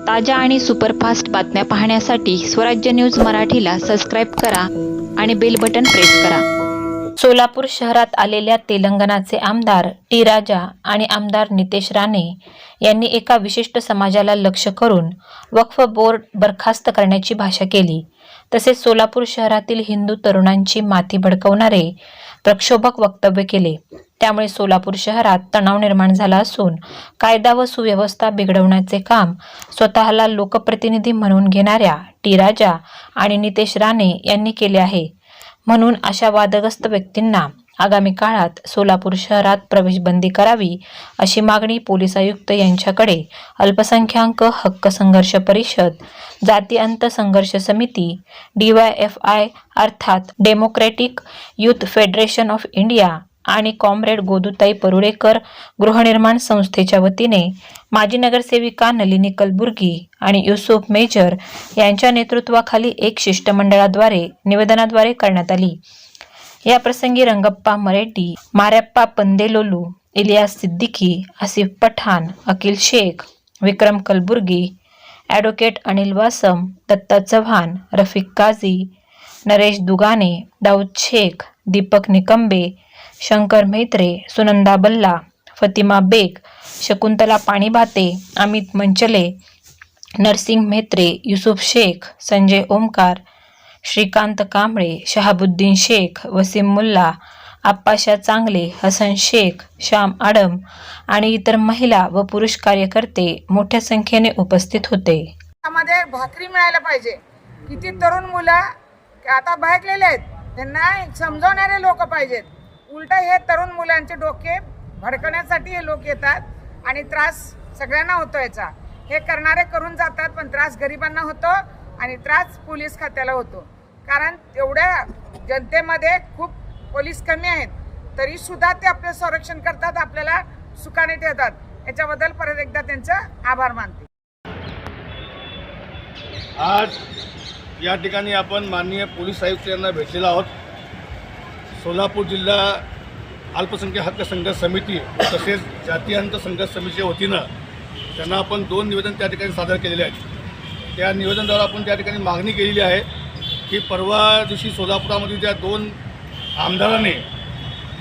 ताज्या आणि सुपरफास्ट बातम्या पाहण्यासाठी स्वराज्य न्यूज मराठीला सबस्क्राईब करा आणि बेल बटन प्रेस करा. सोलापूर शहरात आलेल्या तेलंगणाचे आमदार टी राजा आणि आमदार नितेश राणे यांनी एका विशिष्ट समाजाला लक्ष करून वक्फ बोर्ड बरखास्त करण्याची भाषा केली. तसेच सोलापूर शहरातील हिंदू तरुणांची माती भडकवणारे प्रक्षोभक वक्तव्य केले. त्यामुळे सोलापूर शहरात तणाव निर्माण झाला असून कायदा व सुव्यवस्था बिघडवण्याचे काम स्वतःला लोकप्रतिनिधी म्हणून घेणाऱ्या टी राजा आणि नितेश राणे यांनी केले आहे. म्हणून अशा वादग्रस्त व्यक्तींना आगामी काळात सोलापूर शहरात प्रवेशबंदी करावी अशी मागणी पोलीस आयुक्त यांच्याकडे अल्पसंख्याक हक्क संघर्ष परिषद जाती अंत संघर्ष समिती डी वाय एफ आय अर्थात democratic youth federation of India आणि कॉम्रेड गोदुताई परुळेकर गृहनिर्माण संस्थेच्या वतीने माजी नगरसेविका नलिनी कलबुर्गी आणि युसुफ मेजर यांच्या नेतृत्वाखाली एक शिष्टमंडळाद्वारे निवेदनाद्वारे करण्यात आली. या प्रसंगी रंगप्पा मरेटी मार्याप्पा पंदेलोलू इलियास सिद्दीकी आसिफ पठाण अकिल शेख विक्रम कलबुर्गी ॲडव्होकेट अनिल वासम दत्ता चव्हाण रफिक काझी नरेश दुगाने दाऊद शेख दीपक निकंबे शंकर म्हेत्रे सुनंदा बल्ला फतिमा बेग शकुंतला पाणीभाते अमित मंचले नरसिंग म्हेत्रे युसुफ शेख संजय ओमकार श्रीकांत कांबळे शहाबुद्दीन शेख वसीम मुल्ला आप्पाशा चांगले हसन शेख श्याम आडम आणि इतर महिला व पुरुष कार्यकर्ते मोठ्या संख्येने उपस्थित होते. भाकरी मिळायला पाहिजे. किती तरुण मुलं आता बहकलेले आहेत. त्यांना समजवणारे लोक पाहिजेत. उलट हे तरुण मुलांचे डोके भडकण्यासाठी हे लोक येतात आणि त्रास सगळ्यांना होतो याचा. हे करणारे करून जातात पण त्रास गरिबांना होतो आणि त्रास पोलीस खात्याला होतो. कारण तेवढ्या जनतेमध्ये खूप पोलीस कमी आहेत. तरी सुद्धा ते आपले संरक्षण करतात आपल्याला सुखाने ठेवतात. याच्याबद्दल परत एकदा त्यांचं आभार मानते. आज या ठिकाणी आपण माननीय पोलीस आयुक्त यांना भेटलेलो आहोत. सोलापूर जिल्हा अल्पसंख्याक हक्क संघर्ष समिती तसेच जातीयांत संघर्ष समितीच्या वतीनं त्यांना आपण दोन निवेदन त्या ठिकाणी सादर केलेले आहेत. त्या निवेदनाद्वारे आपण त्या ठिकाणी मागणी केलेली आहे की परवा दिवशी सोलापुरामध्ये ज्या दोन आमदारांनी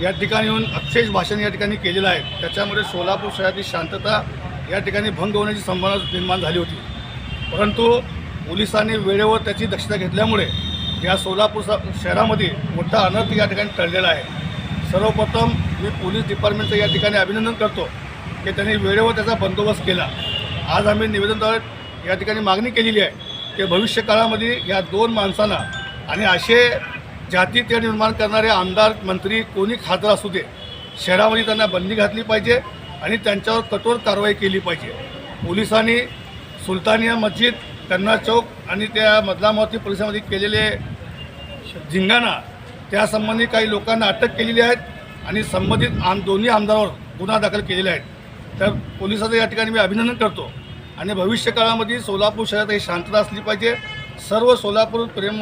या ठिकाणी येऊन अक्षेष भाषण या ठिकाणी केलेलं आहे त्याच्यामुळे सोलापूर शहरातील शांतता या ठिकाणी भंग होण्याची संभावना निर्माण झाली होती. परंतु पोलिसांनी वेळेवर त्याची दक्षता घेतल्यामुळे या सोलापूर शहरामध्ये मोठा अनर्थ या ठिकाणी टळलेला आहे. सर्वप्रथम मी पोलीस डिपार्टमेंटचं या ठिकाणी अभिनंदन करतो की त्यांनी वेळेवर त्याचा बंदोबस्त केला. आज आम्ही निवेदनद्वारे या ठिकाणी मागणी केलेली आहे की भविष्य काळामध्ये या दोन माणसांना आणि असे जाती ते निर्माण करणारे आमदार मंत्री कोणी खासदार असू दे शहरामध्ये त्यांना बंदी घातली पाहिजे आणि त्यांच्यावर कठोर कारवाई केली पाहिजे. पोलिसांनी सुलतानिया मस्जिद कन्ना चौक आणि त्या मदलामावती परिसरामध्ये केलेले झिंगाणा त्यासंबंधी काही लोकांना अटक केलेली आहेत आणि संबंधित आम दोन्ही आमदारावर गुन्हा दाखल केलेले आहेत. तर पोलिसाचं या ठिकाणी मी अभिनंदन करतो. आणि भविष्य काळामध्ये सोलापूर शहरात ही शांतता असली पाहिजे. सर्व सोलापूर प्रेम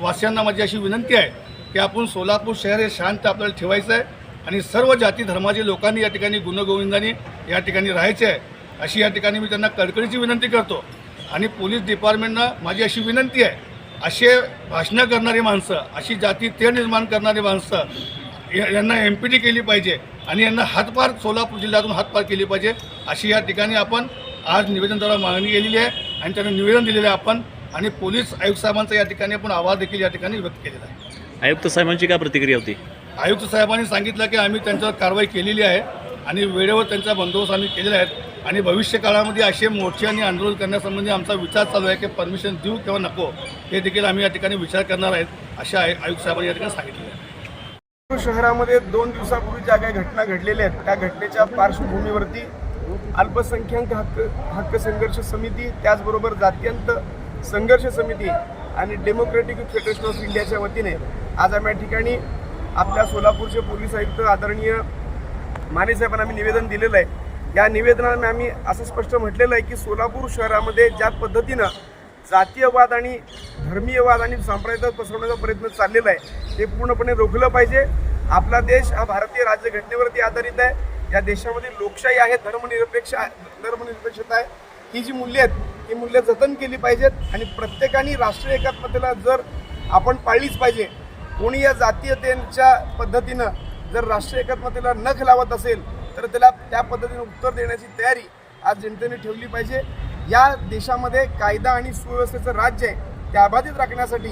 वासियांना माझी अशी विनंती आहे की आपण सोलापूर शहर हे शांत आपल्याला ठेवायचं आहे आणि सर्व जाती धर्माचे लोकांनी या ठिकाणी गुणगोविंदाने या ठिकाणी राहायचे आहे. अशी या ठिकाणी मी त्यांना कडकडीची विनंती करतो. आणि पोलीस डिपार्टमेंटनं माझी अशी विनंती आहे असे भाषणं करणारी माणसं अशी जाती ते निर्माण करणारी माणसं यांना एम पी टी केली पाहिजे आणि यांना हातपार सोलापूर जिल्ह्यातून हातपार केली पाहिजे अशी या ठिकाणी आपण आज निवेदनद्वारा मागणी केलेली आहे आणि त्यांना निवेदन दिलेलं आहे आपण आणि पोलीस आयुक्त साहेबांचा या ठिकाणी आपण आवाज देखील या ठिकाणी व्यक्त केलेला आहे. आयुक्त साहेबांची काय प्रतिक्रिया होती? आयुक्त साहेबांनी सांगितलं की आम्ही त्यांच्यावर कारवाई केलेली आहे. आणि वेळेवर त्यांचा बंदोबस्त आम्ही केलेला आहे. आणि भविष्य काळामध्ये असे मोर्चे आणि आंदोलन करण्यासंबंधी आमचा विचार चालू आहे की परमिशन देऊ किंवा नको हे देखील आम्ही या ठिकाणी विचार करणार आहेत अशा आयुक्त साहेबांनी या ठिकाणी सांगितलं आहे. शहरामध्ये दोन दिवसापूर्वी ज्या काही घटना घडलेल्या आहेत त्या घटनेच्या पार्श्वभूमीवरती अल्पसंख्याक हक्क हक्क संघर्ष समिती त्याचबरोबर जात्यंत संघर्ष समिती आणि डेमोक्रेटिक फेडरेशन ऑफ इंडियाच्या वतीने आज आम्ही या ठिकाणी आपल्या सोलापूरचे पोलीस आयुक्त आदरणीय माने साहेबांना आम्ही निवेदन दिलेलं आहे. या निवेदनाने आम्ही असं स्पष्ट म्हटलेलं आहे की सोलापूर शहरामध्ये ज्या पद्धतीनं जातीयवाद आणि धर्मीयवाद आणि सांप्रदायिक पसरवण्याचा प्रयत्न चाललेला आहे ते पूर्णपणे रोखलं पाहिजे. आपला देश हा भारतीय राज्यघटनेवरती आधारित आहे. या देशामध्ये लोकशाही आहे धर्मनिरपेक्ष धर्मनिरपेक्षता आहे. ही जी मूल्य आहेत ही मूल्य जतन केली पाहिजेत आणि प्रत्येकाने राष्ट्रीय एकात्मतेला जर आपण पाळलीच पाहिजे कोणी या जातीयतेच्या पद्धतीनं जर राष्ट्रीय एकात्मतेला नख लावत असेल तर त्याला त्या पद्धतीने उत्तर देण्याची तयारी आज जनतेने ठेवली पाहिजे. या देशामध्ये कायदा आणि सुव्यवस्थेचं राज्य आहे ते अबाधित राखण्यासाठी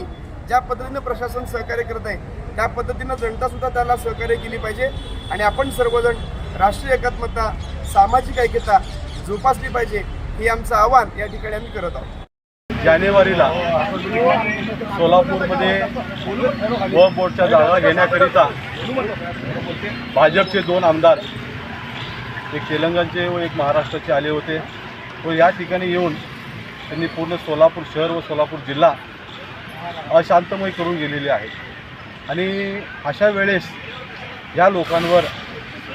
ज्या पद्धतीनं प्रशासन सहकार्य करत आहे त्या पद्धतीनं जनतासुद्धा त्याला सहकार्य केली पाहिजे. आणि आपण सर्वजण राष्ट्रीय एकात्मता सामाजिक ऐक्यता जोपासली पाहिजे हे आमचं आव्हान या ठिकाणी आम्ही करत आहोत. जानेवारीला सोलापूरमध्ये व बोर्डच्या जागा घेण्याकरिता भाजपचे दोन आमदार एक तेलंगणचे व एक महाराष्ट्राचे आले होते. व या ठिकाणी येऊन त्यांनी पूर्ण सोलापूर शहर व सोलापूर जिल्हा अशांतमय करून गेलेले आहे आणि अशा वेळेस या लोकांवर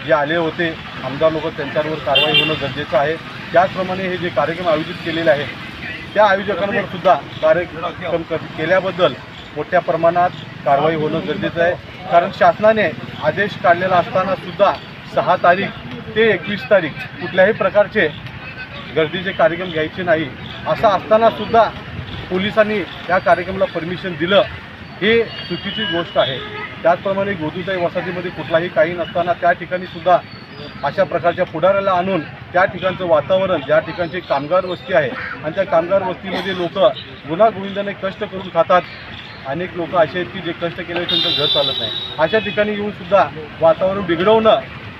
जे आले होते आमदार लोक त्यांच्यावर कारवाई होणं गरजेचं आहे. त्याचप्रमाणे हे जे कार्यक्रम आयोजित केलेले आहेत त्या आयोजकांवर सुद्धा कार्यक्रम क- केल्याबद्दल मोठ्या प्रमाणात कारवाई होणं गरजेचं आहे. कारण शासनाने आदेश काढलेला असताना सुद्धा सहा तारीख ते एकवीस तारीख कुठल्याही प्रकारचे गर्दीचे कार्यक्रम घ्यायचे नाही. असं असताना सुद्धा पोलिसांनी या कार्यक्रमाला परमिशन दिलं. हे चुकीची गोष्ट आहे. त्याचप्रमाणे गोदूताई वसाहतीमध्ये कुठलाही काही नसताना त्या ठिकाणी सुद्धा अशा प्रकारच्या पुढाऱ्याला आणून त्या ठिकाणचं वातावरण ज्या ठिकाणची कामगार वस्ती आहे आणि त्या कामगार वस्तीमध्ये लोक गुन्हागोविंदाने कष्ट करून खातात. अनेक लोक असे आहेत की जे कष्ट केले त्यांचं घर चालत नाही. अशा ठिकाणी येऊन सुद्धा वातावरण बिघडवणं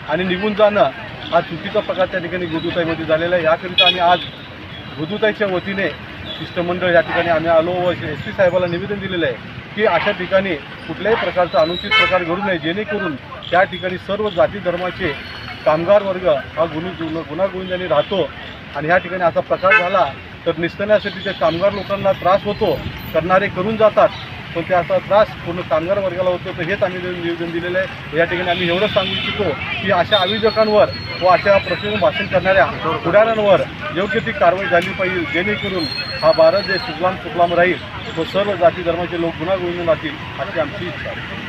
आणि निघून जाणं हा चुकीचा प्रकार त्या ठिकाणी गुदुताईमध्ये झालेला आहे. याकरिता आम्ही आज गुदुताईच्या वतीने शिष्टमंडळ या ठिकाणी आम्ही आलो व एस पी साहेबाला निवेदन दिलेलं आहे की अशा ठिकाणी कुठल्याही प्रकारचा अनुचित प्रकार घडू नये. जेणेकरून त्या ठिकाणी सर्व जाती धर्माचे कामगार वर्ग हा गुन्हे गुन्हागोविंदाने राहतो आणि ह्या ठिकाणी असा प्रकार झाला तर निस्तरण्यासाठी त्या कामगार लोकांना त्रास होतो करणारे करून जातात पण त्याचा त्रास पूर्ण कामगार वर्गाला होतो. तर हेच आम्ही निवेदन दिलेलं आहे. या ठिकाणी आम्ही एवढंच सांगू इच्छितो की अशा आयोजकांवर व अशा प्रश्न भाषण करणाऱ्या पुढाऱ्यांवर योग्य ती कारवाई झाली पाहिजे जेणेकरून हा भारत देश सुफलाम सुफलाम राहील व सर्व जाती धर्माचे लोक गुन्हा राहतील अशी आमची इच्छा आहे.